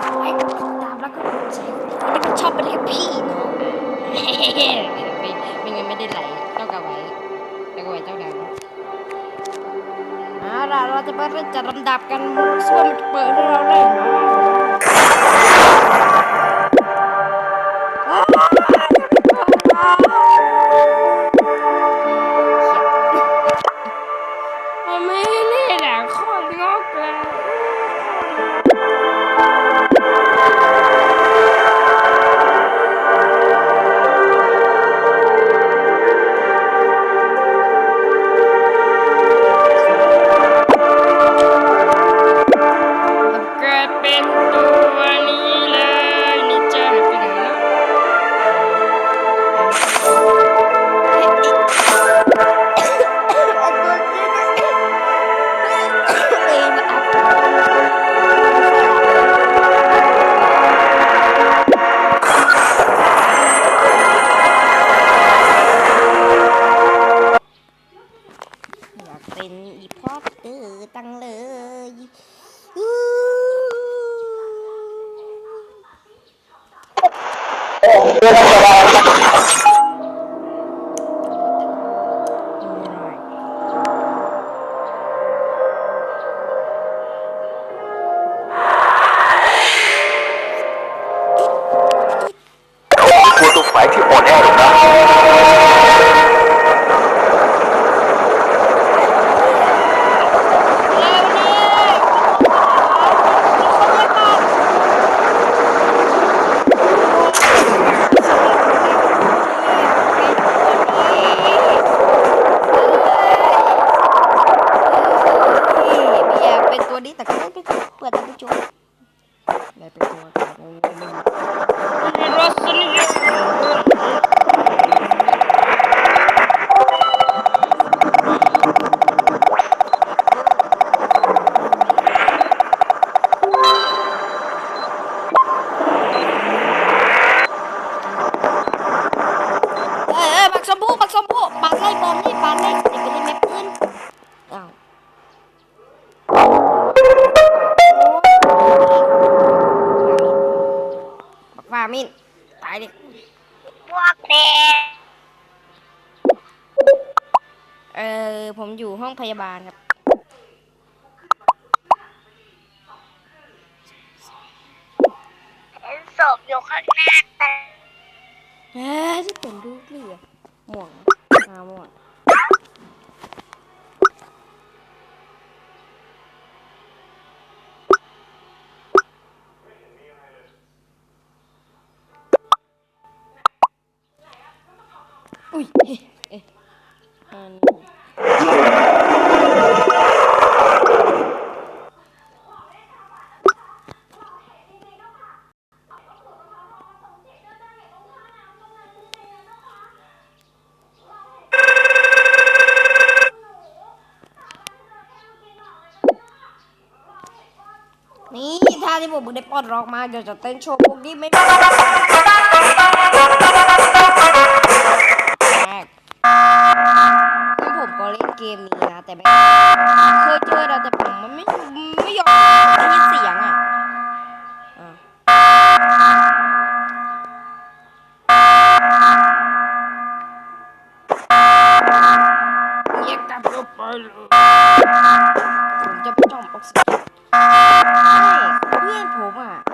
ดไลค์กดติดตามแล้วก็กดแชร์แล้วก็ชอบเป็นแค่พี่น้องไม่ไม่งั้นไม่ได้ไหลเจ้ากระไว้เจ้ากระไว้เจ้าแดงอะเราจะไปเริ่มจัดลำดับกันส่วนเปิดให้เราได้ เป็นอีพอตเตอร์ตั้งเลยอู้ ตัวนี้แต่ก็ไม่เป็นตัวเปิดตัวจุ๊บได้เป็นตัวแต่ไม่ไม่ไม่รสนิยมเอ้ยเอ้ยบักสมบูบักสมบูปาดไล่บอลนี่ปาดไล่เด็กไปเล่ มินตายดิพวกเด็กเออผมอยู่ห้องพยาบาลครับ อุ้ยเอ๊ะเอ๊ะอันนี้นี่ท่าที่ผมได้ปลดล็อกมาเดี๋ยวจะเต้นโชว์พวกนี้ไม่ เกมนี้นะแต่ไม่เคยเจอแล้วแต่ผมมันไม่ไม่ยอมได้ยินเสียงอะอะเงียกลับเข้าไปเลยผมจะไปจอมออกซิเจนใช่เพื่อนผมอะ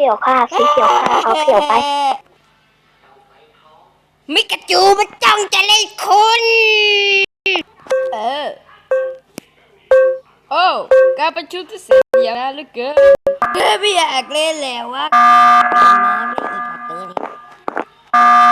ขียวค่ะสีเขียวค่ะเอาเขียวไป มิกาจูมันจ้องจะเล่นคุณ เออ โอ้การประชุมที่เสียยาวเหลือเกินเออไม่อยากเล่นแล้ววะน้ำไม่อีพอเตอร์นี่อื